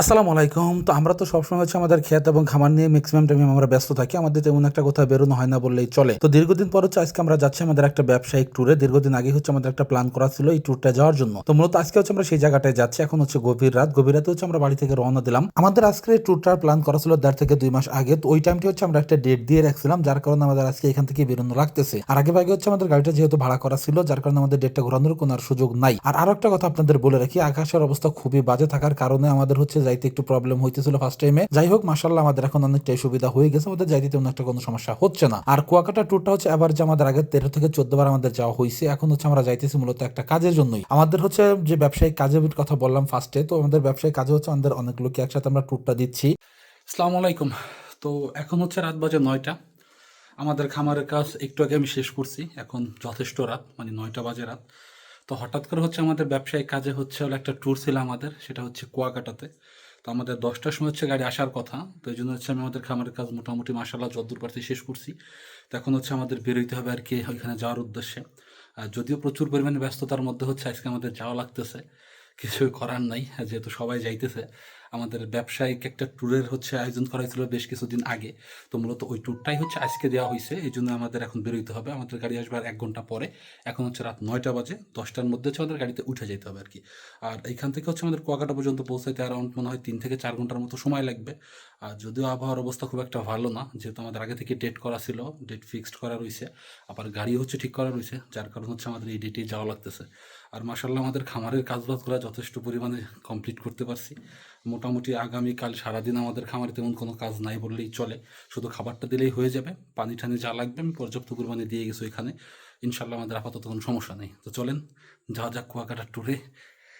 আসসালামু আলাইকুম। তো আমরা তো সবসময় হচ্ছে আমাদের ক্ষেত এবং খামার নিয়ে ম্যাক্সিমাম টাইমে আমরা ব্যস্ত থাকি। আমাদের তেমন একটা কোথাও বেরোনো হয় না বললেই চলে। তো দীর্ঘদিন পর হচ্ছে আজকে আমরা যাচ্ছি আমাদের একটা ব্যবসায়িক ট্যুরে দীর্ঘদিন আগে হচ্ছে আমাদের একটা প্ল্যান করা ছিল এই ট্যুরটা যাওয়ার জন্য। তো মূলত আজকে হচ্ছে আমরা সেই জায়গাটায় যাচ্ছি। এখন হচ্ছে গভীর রাত। গভীর রাতে হচ্ছে আমরা বাড়ি থেকে রওনা দিলাম। আমাদের আজকে এই ট্যুরটার প্ল্যান করা ছিল দেড় থেকে দুই মাস আগে। তো ওই টাইমটি হচ্ছে আমরা একটা ডেট দিয়ে রাখছিলাম, যার কারণে আমাদের আজকে এখান থেকে বেরোনো লাগতেছে। আর আগে ভাগে হচ্ছে আমাদের গাড়িটা যেহেতু ভাড়া করা ছিল, যার কারণে আমাদের ডেটটা ঘোরানোর কোনো সুযোগ নাই। আর আরও একটা কথা আপনাদের বলে রাখি, আকাশের অবস্থা খুবই বাজে থাকার কারণে আমাদের হচ্ছে যাইতে একটু প্রবলেম হইতেছিল ফার্স্ট টাইমে যাই হোক মাসাল্লাহ আমাদের এখন অনেকটাই সুবিধা হয়ে গেছে, আমাদের যাইতে তেমন একটা কোনো সমস্যা হচ্ছে না। আর কুয়াকাটা ট্যুরটা হচ্ছে এবার যে আমাদের আগে তেরো থেকে চোদ্দ বার আমাদের যাওয়া হয়েছে এখন হচ্ছে আমরা যাইতেছি মূলত একটা কাজের জন্যই। আমাদের হচ্ছে যে ব্যবসায়িক কাজের কথা বললাম ফার্স্টে তো আমাদের ব্যবসায়িক কাজে হচ্ছে আমাদের অনেক লোককে একসাথে আমরা ট্যুরটা দিচ্ছি। আসসালামু আলাইকুম। তো এখন হচ্ছে রাত বাজে নয়টা। আমাদের খামারের কাজ একটু আগে আমি শেষ করছি, এখন যথেষ্ট রাত মানে নয়টা বাজে রাত। তো হঠাৎ করে হচ্ছে আমাদের ব্যবসায়িক কাজে হচ্ছে হলো একটা ট্যুর ছিল আমাদের, সেটা হচ্ছে কুয়াকাটাতে। তো আমাদের দশটার সময় হচ্ছে গাড়ি আসার কথা, তো এই জন্য হচ্ছে আমি আমাদের খামারের কাজ মোটামুটি মাসাল্লাহ যদ্দূর পারছি শেষ করছি। তো এখন হচ্ছে আমাদের বেরোইতে হবে আর কি ওইখানে যাওয়ার উদ্দেশ্যে। যদিও প্রচুর পরিমাণে ব্যস্ততার মধ্যে হচ্ছে আজকে আমাদের যাওয়া লাগতেছে কিছুই করার নাই, যেহেতু সবাই যাইতেছে। আমাদের ব্যবসায়িক একটা ট্যুরের হচ্ছে আয়োজন করা হয়েছিল বেশ কিছুদিন আগে। তো মূলত ওই ট্যুরটাই হচ্ছে আজকে দেওয়া হয়েছে এই জন্য আমাদের এখন বেরোইতে হবে। আমাদের গাড়ি আসবে আর এক ঘণ্টা পরে। এখন হচ্ছে রাত নয়টা বাজে। দশটার মধ্যে হচ্ছে আমাদের গাড়িতে উঠে যেতে হবে আর কি আর এইখান থেকে হচ্ছে আমাদের কুয়াকাটা পর্যন্ত পৌঁছাইতে অ্যারাউন্ড মনে হয় তিন থেকে চার ঘণ্টার মতো সময় লাগবে। আর যদিও আবহাওয়ার অবস্থা খুব একটা ভালো না, যেহেতু আমাদের আগে থেকে ডেট করা ছিল ডেট ফিক্সড করা রয়েছে আবার গাড়ি হচ্ছে ঠিক করা রয়েছে যার কারণ হচ্ছে আমাদের এই ডেটেই যাওয়া লাগতেছে। আর মাসাল্লাহ আমাদের খামারের কাজবাজগুলো যথেষ্ট পরিমাণে কমপ্লিট করতে পারছি। মোটামুটি আগামীকাল সারাদিন আমাদের খামারে তেমন কোনো কাজ নাই বললেই চলে। শুধু খাবারটা দিলেই হয়ে যাবে পানি টানি যা লাগবে আমি পর্যাপ্ত পরিমাণে দিয়ে গেছি ওইখানে। ইনশাল্লাহ আমাদের আপাতত কোনো সমস্যা নেই। তো চলেন, যা যা কুয়াকাটার ট্যুরে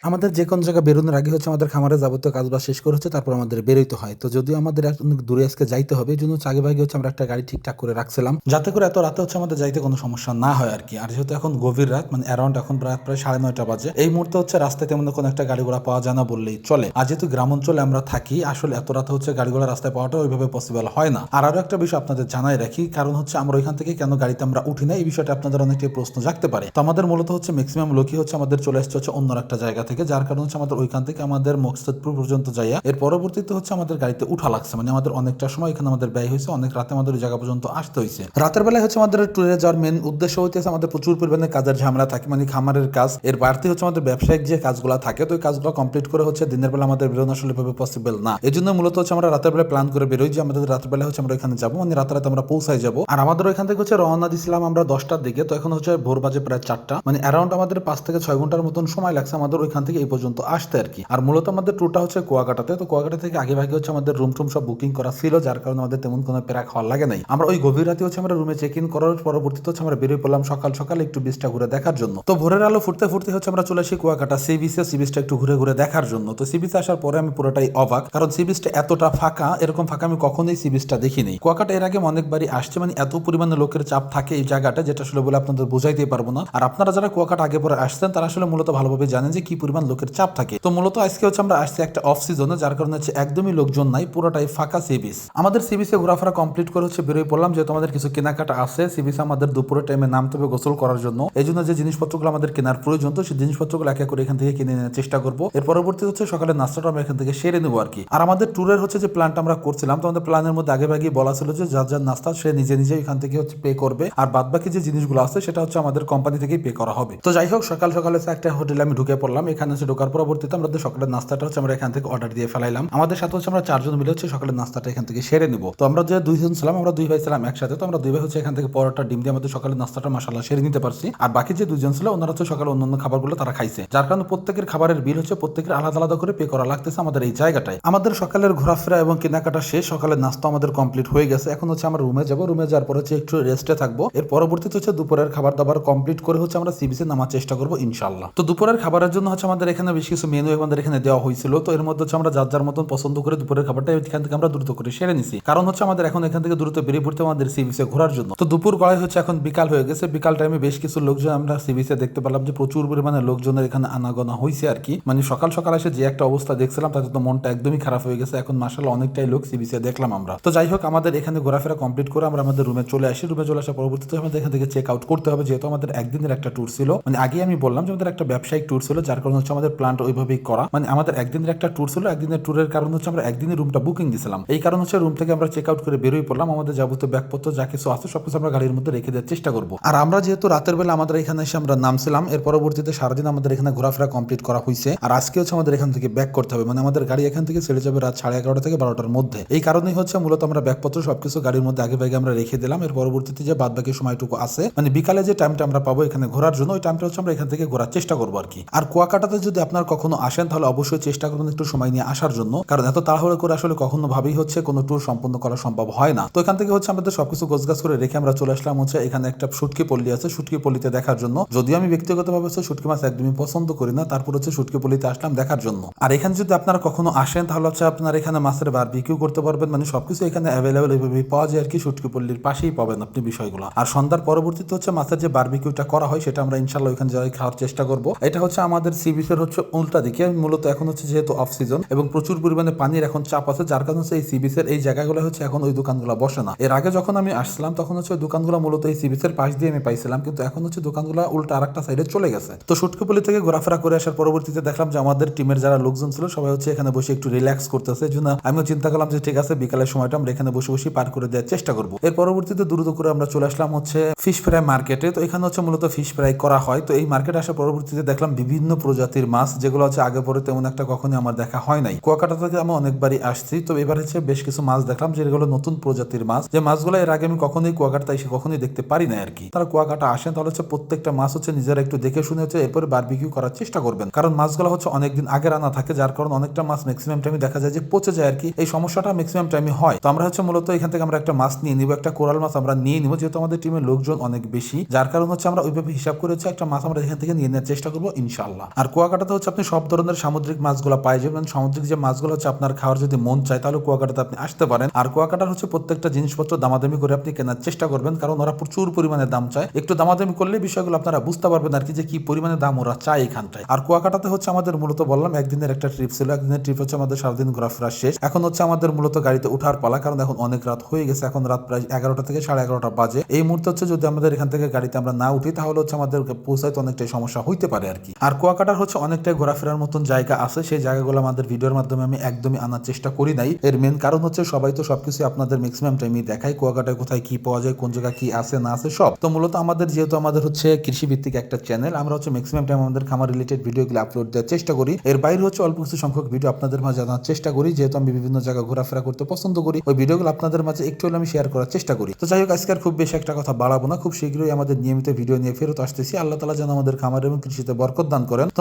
আমাদের যে কোনো জায়গায় বেরোনোর আগে হচ্ছে আমাদের খামারে যাবতীয় কাজবাজ শেষ করে হচ্ছে তারপর আমাদের বেরোইতে হয়। তো যদিও আমাদের অনেক দূরে আজকে যাইতে হবে, এই জন্য হচ্ছে আগে ভাগে হচ্ছে আমরা একটা গাড়ি ঠিকঠাক করে রাখছিলাম। যাতে করে এত রাতে হচ্ছে আমাদের যাইতে কোনো সমস্যা না হয় আর কি। আর যেহেতু এখন গভীর রাত মানে অ্যারাউন্ড এখন প্রায় প্রায় সাড়ে নয়টা বাজে, এই মুহূর্তে হচ্ছে রাস্তায় তেমন কোনো একটা গাড়ি ঘোড়া পাওয়া যায় না বললেই চলে। আর যেহেতু গ্রাম অঞ্চলে আমরা থাকি, আসলে এত রাতে হচ্ছে গাড়ি ঘোড়া রাস্তায় পাওয়াটা ওইভাবে পসিবল হয় না। আর আরও একটা বিষয় আপনাদের জানাই রাখি, কারণ হচ্ছে আমরা ওইখান থেকে কেন গাড়িতে আমরা উঠি না, এই বিষয়টা আপনাদের অনেকটাই প্রশ্ন জাগতে পারে। তো আমাদের মূলত হচ্ছে ম্যাক্সিমাম লোকই হচ্ছে আমাদের চলে আসছে হচ্ছে অন্য একটা জায়গা থেকে। যার কারণে হচ্ছে আমাদের ওইখান থেকে আমাদের মকসদপুর পর্যন্ত যাইয়া, এর পরবর্তীতে হচ্ছে আমাদের গাড়িতে উঠা লাগছে। মানে আমাদের অনেকটা সময় এখানে আমাদের ব্যয় হয়েছে, অনেক রাতে আমাদের ওই জায়গা পর্যন্ত আসতে হয়েছে। রাতের বেলায় হচ্ছে আমাদের ট্যুরে যাওয়ার মেন উদ্দেশ্য হইতেছে আমাদের প্রচুর পরিমাণে কাজের ঝামেলা থাকে মানে খামারের কাজ। এর বাড়তি হচ্ছে আমাদের ব্যবসায়িক যে কাজগুলো থাকে, তো ওই কাজগুলো কমপ্লিট করে হচ্ছে দিনের বেলা আমাদের বেরোনো আসলে ভাবে পসিবল না। এই জন্য মূলত হচ্ছে আমরা রাতের বেলা প্ল্যান করে বেরোই যে আমাদের রাতের বেলা হচ্ছে আমরা এখানে যাব মানে রাতে রাতে আমরা পৌঁছায় যাব। আর আমাদের ওইখান থেকে হচ্ছে রওনা দিছিলাম আমরা দশটার দিকে, তো এখন হচ্ছে ভোর বাজে প্রায় চারটা। মানে অ্যারাউন্ড আমাদের পাঁচ থেকে ছয় ঘণ্টার মতন সময় লাগছে আমাদের ওইখান থেকে এই পর্যন্ত আসতে আর কি। আর মূলত আমাদের ট্যুরটা হচ্ছে কুয়াকাটাতে। তো কুয়াকাটা থেকে আগে ভাগে হচ্ছে আমাদের রুম টুম সব বুকিং করা ছিল, যার কারণে আমাদের তেমন কোনো প্যারা খাওয়া লাগে নাই। আমরা ওই গভীর রাতে হচ্ছে আমরা রুমে চেক ইন করার পরবর্তীতে হচ্ছে আমরা বেরিয়ে পড়লাম সকাল সকাল একটু বিচটা ঘুরে দেখার জন্য। তো ভোরের আলো ফুটতে ফুটতে হচ্ছে আমরা চলে আসি কুয়াকাটা সি বিচে সি বিচটা একটু ঘুরে ঘুরে দেখার জন্য। তো সি বিচে আসার পরে আমি পুরোটাই অবাক, কারণ সি বিচটা এতটা ফাঁকা, এরকম ফাঁকা আমি কখনোই সি বিচটা দেখিনি। কুয়াকাটা এর আগে অনেকবারই আসছে মানে এত পরিমাণে লোকের চাপ থাকে এই জায়গাটা, যেটা আসলে বলে আপনাদের বোঝাইতে পারব না। আর আপনারা যারা কুয়াকাটা আগে পরে আসছেন, তারা আসলে মূলত ভালোভাবে জানেন যে কি পরিমাণ লোকের চাপ থাকে। তো মূলত আজকে হচ্ছে আমরা আসছি একটা অফ সিজনে যার কারণে হচ্ছে একদমই লোকজন নাই, পুরোটাই ফাঁকা সি বিচ আমাদের সি বিচে ঘোরাফেরা কমপ্লিট করে হচ্ছে বেরোয় পড়লাম, যেহেতু আমাদের কিছু কেনাকাটা আছে। সি আমাদের দুপুরের টাইমে নামতে হবে গোসল করার জন্য। এই জন্য যে জিনিসপত্রগুলো আমাদের কেনার প্রয়োজন, তো সেই জিনিসপত্রগুলো এক এক করে এখান থেকে কিনে নেওয়ার চেষ্টা করব। এর পরবর্তী হচ্ছে সকালে নাস্তাটা আমরা এখান থেকে সেরে নেব আর কি। আর আমাদের ট্যুরের হচ্ছে যে প্ল্যানটা আমরা করছিলাম, তো আমাদের প্ল্যানের মধ্যে আগে ভাগে বলা ছিল যে যার যার নাস্তা সে নিজে নিজে এখান থেকে হচ্ছে পে করবে। আর বাদ বাকি যে জিনিসগুলো আছে, সেটা হচ্ছে আমাদের কোম্পানি থেকেই পে করা হবে। তো যাই হোক, সকাল সকালে একটা হোটেলে আমি ঢুকে পড়লাম। এখানে হচ্ছে ঢোকার পরবর্তীতে আমাদের সকালের নাস্তাটা হচ্ছে আমরা এখান থেকে অর্ডার দিয়ে ফেলাইলাম। আমাদের সাথে হচ্ছে আমরা চারজন মিলে হচ্ছে সকালের নাস্তাটা এখান থেকে সেরে নিব। তো আমরা যে দুইজন ছিলাম, আমরা দুই ভাই ছিলাম একসাথে, তো আমরা দুই ভাই হচ্ছে এখান থেকে পরোটা, ডিম দিয়ে আমাদের সকালের নাস্তাটা মাসাল্লাহ সেরে নিতে পারছি। আর বাকি যে দুজন ছিল, ওনারা হচ্ছে সকালে অন্যান্য খাবারগুলো তারা খাইছে। যার কারণে প্রত্যেকের খাবারের বিল হচ্ছে প্রত্যেকের আলাদা আলাদা করে পে করা লাগতেছে আমাদের এই জায়গাটায়। আমাদের সকালের ঘোরাফেরা এবং কেনাকাটা শেষ, সকালের নাস্তা আমাদের কমপ্লিট হয়ে গেছে। এখন হচ্ছে আমরা রুমে যাব। রুমে যাওয়ার পর হচ্ছে একটু রেস্টে থাকব। এর পরবর্তীতে হচ্ছে দুপুরের খাবার দাবার কমপ্লিট করে হচ্ছে আমরা সিবিসে নামার চেষ্টা করব ইনশাল্লাহ তো দুপুরের খাবারের জন্য হচ্ছে আমাদের এখানে বেশ কিছু মেনু আমাদের এখানে দেওয়া হয়েছিল। তো এর মধ্যে হচ্ছে আমরা যার যার মতন পছন্দ করে দুপুরের খাবারটা এখান থেকে আমরা দ্রুত করে সেরে নিছি। কারণ হচ্ছে আমাদের এখন এখান থেকে দ্রুত বেরিয়ে পড়তে আমাদের সি ঘোরার জন্য। তো দুপুর গড়াই হচ্ছে এখন বিকাল হয়ে গেছে। বিকাল টাইমে বেশ কিছু লোকজন আমরা সি দেখতে পেলাম যে প্রচুর পরিমাণে লোকজনের এখানে আনাগোনা হয়েছে আর কি। মানে সকাল সকাল এসে যে একটা অবস্থা দেখছিলাম, তাতে তো মনটা একদমই খারাপ হয়ে গেছে। এখন মাসাল অনেকটাই লোক সি বিচে দেখলাম আমরা। তো যাই হোক, আমাদের এখানে ঘোরাফেরা কমপ্লিট করে আমরা আমাদের রুমে চলে আসি। রুমে চলে আসার পরবর্তীতে আমাদের এখান থেকে চেক আউট করতে হবে, যেহেতু আমাদের একদিনের একটা ট্যুর ছিল। মানে আগে আমি বললাম যে আমাদের একটা ব্যবসায়িক ট্যুর ছিল, যার কারণে হচ্ছে আমাদের প্ল্যান্ট ওইভাবেই করা। মানে আমাদের একদিনের একটা ট্যুর ছিল, একদিনের ট্যুরের কারণ হচ্ছে আমরা একদিনের রুমটা বুকিং দিয়েছিলাম এই কারণ হচ্ছে রুম থেকে আমরা চেক আউট করে বেরোই পড়লাম, আমাদের যাবতীয় ব্যাগপত্র যা কিছু আছে সবকিছু আমরা গাড়ির মধ্যে রেখে দেওয়ার চেষ্টা করব। আর আমরা যেহেতু রাতের বেলা আমাদের এখানে এসে আমরা নামছিলাম, এর পরবর্তীতে সারাদিন আমাদের এখানে ঘোরাফেরা কমপ্লিট করা হয়েছে আর আজকে হচ্ছে আমাদের এখান থেকে ব্যাক করতে হবে মানে আমাদের গাড়ি এখান থেকে ছেড়ে যাবে রাত সাড়ে এগারোটা থেকে বারোটার মধ্যে। এই কারণেই হচ্ছে মূলত আমরা ব্যাগপত্র সবকিছু গাড়ির মধ্যে আগে ভাগে আমরা রেখে দিলাম। এর পরবর্তীতে যে বাদ বাকি সময়টুকু আছে মানে বিকালে যে টাইমটা আমরা পাবো এখানে ঘোরার জন্য, ওই টাইমটা হচ্ছে আমরা এখান থেকে ঘোরার চেষ্টা করব আর কি। আর কুয়াকাটাতে যদি আপনার কখনো আসেন, তাহলে অবশ্যই চেষ্টা করবেন একটু সময় নিয়ে আসার জন্য। কারণ এত তাড়াহুড়ো করে আসলে কখনো ভাবেই হচ্ছে কোনো ট্যুর সম্পন্ন করা সম্ভব হয় না। তো এখান থেকে হচ্ছে আমাদের সবকিছু গোছগাছ করে রেখে আমরা চলে আসলাম হচ্ছে এখানে একটা শুটকি পল্লী আছে। শুটকি পল্লীতে দেখার জন্য। যদিও আমি ব্যক্তিগতভাবে হচ্ছে শুটকি মাছ একদমই পছন্দ করি না, তারপর হচ্ছে শুটকি পল্লীতে আসলাম দেখার জন্য। আর এখানে যদি আপনারা কখনো আসেন, তাহলে হচ্ছে আপনার এখানে মাছের বার বিক্রিও করতে পারবেন। মানে সবকিছু এখানে অ্যাভেলেবেল এইভাবে পাওয়া যায় আর কি শুটকি পল্লীর পাশেই পাবেন আপনি বিষয়গুলো। আর সন্ধ্যার পরবর্তীতে হচ্ছে মাছের যে বারবিকিউটা করা হয়, সেটা আমরা ইনশাল্লাহ ওইখানে যাই খাওয়ার চেষ্টা করব। এটা হচ্ছে আমাদের সি বিচের হচ্ছে উল্টা দিকে, মূলত এখন হচ্ছে যেহেতু অফ সিজন এবং প্রচুর পরিমাণে পানির এখন চাপ আছে, যার কারণে হচ্ছে এই সি বিচের এই জায়গাগুলো হচ্ছে এখন ওই দোকানগুলো বসে না। এর আগে যখন আমি আসলাম, তখন হচ্ছে দোকানগুলো মূলত এই সি বিচের পাশ দিয়ে আমি পাইছিলাম, কিন্তু এখন হচ্ছে দোকানগুলো উল্টা আর আরেকটা সাইডে চলে গেছে। তো সুটকিপল্লি থেকে ঘোরাফেরা করে আসার পরবর্তীতে দেখলাম যে আমাদের টিমের যারা লোকজন ছিল, সবাই হচ্ছে এখানে বসে একটু রিল্যাক্স করতেছে। জন্য আমিও চিন্তা করলাম যে ঠিক আছে, বিকালের সময়টা আমরা এখানে বসে বসে পার করে দেওয়ার চেষ্টা করব। এর পরবর্তীতে দ্রুত করে আমরা চলে আসলাম হচ্ছে ফিশ ফ্রাই মার্কেটে তো এখানে হচ্ছে মূলত ফিশ ফ্রাই করা হয়। তো এই মার্কেটে আসার পরবর্তীতে দেখলাম বিভিন্ন প্রজাতির মাছ যেগুলো হচ্ছে আগে পরে তেমন একটা কখনোই আমার দেখা হয় নাই। কুয়াকাটা থেকে আমি অনেকবারই আসছি, তো এবার হচ্ছে বেশ কিছু মাছ দেখলাম যেগুলো নতুন প্রজাতির মাছ। যে মাছগুলো এর আগে আমি কখনোই কুয়াকাটা এসে কখনোই দেখতে পারি না আর কি তারা কুয়াকাটা আসেন, তাহলে হচ্ছে প্রত্যেকটা মাছ হচ্ছে নিজেরা একটু দেখে শুনে হচ্ছে এরপরে বারবিকিউ করার চেষ্টা করবেন। কারণ মাছগুলো হচ্ছে অনেকদিন আগে রান্না থাকে, যার কারণে অনেকটা মাছ ম্যাক্সিমাম টাইমে দেখা যায় যে পচে যায় আর কি এই সমস্যাটা ম্যাক্সিমাম টাইমে হয়। তো আমরা হচ্ছে মূলত এখান থেকে আমরা একটা মাছ নিয়ে নিব, একটা কোরাল মাছ আমরা নিয়ে নিব, যেহেতু আমাদের টিমের লোকজন অনেক বেশি। যার কারণ হচ্ছে আমরা ওইভাবে হিসাব করে হচ্ছে একটা মাছ আমরা এখান থেকে নিয়ে নেওয়ার চেষ্টা করব ইনশাল্লাহ আর কুয়াকাটাতে হচ্ছে আপনি সব ধরনের সামুদ্রিক মাছগুলো পাই যাবেন সামুদ্রিক যে মাছগুলো হচ্ছে আপনার খাওয়ার যদি মন চায়, তাহলে কুয়াকাটাতে আপনি আসতে পারেন। আর কুয়াকাটার হচ্ছে প্রত্যেকটা জিনিসপত্র দামাদামি করে আপনি কেনার চেষ্টা করবেন, কারণ ওরা প্রচুর পরিমাণে দাম চায়। একটু দামাদামি করলে বিষয়গুলো আপনারা বুঝতে পারবেন আর কি যে কি পরিমাণে দাম ওরা চায় এখানটায়। আর কুয়াকাটাতে হচ্ছে আমাদের মূলত বললাম, একদিনের একটা ট্রিপ ছিল। একদিনের ট্রিপ হচ্ছে আমাদের সারাদিন ঘোরাফেরা শেষ। এখন হচ্ছে আমাদের মূলত গাড়িতে উঠার পালা, কারণ এখন অনেক রাত হয়ে গেছে। এখন রাত প্রায় এগারোটা থেকে সাড়ে এগারোটা বাজে। এই মুহূর্তে হচ্ছে যদি আমাদের এখান থেকে গাড়িতে আমরা না উঠি, তাহলে হচ্ছে আমাদের পৌঁছাইতে অনেকটাই সমস্যা হইতে পারে আর কি। আর কুয়াকাটার হচ্ছে অনেকটাই ঘোরাফেরার মতন জায়গা আছে। সেই জায়গাগুলো আমাদের ভিডিওর মাধ্যমে আমি একদমই আনার চেষ্টা করি নাই। এর মেন কারণ হচ্ছে সবাই তো সবকিছু আপনাদের ম্যাক্সিমাম টাইমই দেখায়। কুয়াকাটায় কোথায় কি পাওয়া যায়, কোন জায়গায় কি আছে, না আছে সব। তো মূলত আমাদের যেহেতু আমাদের হচ্ছে কৃষি ভিত্তিক একটা চ্যানেল আমরা হচ্ছে ম্যাক্সিমাম টাইম আমাদের খামার রিলেটেড ভিডিওগুলো আপলোড দেওয়ার চেষ্টা করি। এর বাইরে হচ্ছে অল্প কিছু সংখ্যক ভিডিও আপনাদের মাঝে জানার চেষ্টা করি, যেহেতু আমি বিভিন্ন জায়গায় ঘোরাফেরা করতে পছন্দ করি। ওই ভিডিওগুলো আপনাদের মাঝে একটু হলে আমি শেয়ার করার চেষ্টা করি। তো যাই হোক, আজকে খুব বেশি একটা কথা বাড়াবো না। খুব শীঘ্রই আমাদের নিয়মিত ভিডিও নিয়ে ফেরত আসতেছি। আল্লাহ তালা যেন আমাদের খামার এবং কৃষিতে বরকত দান করেন।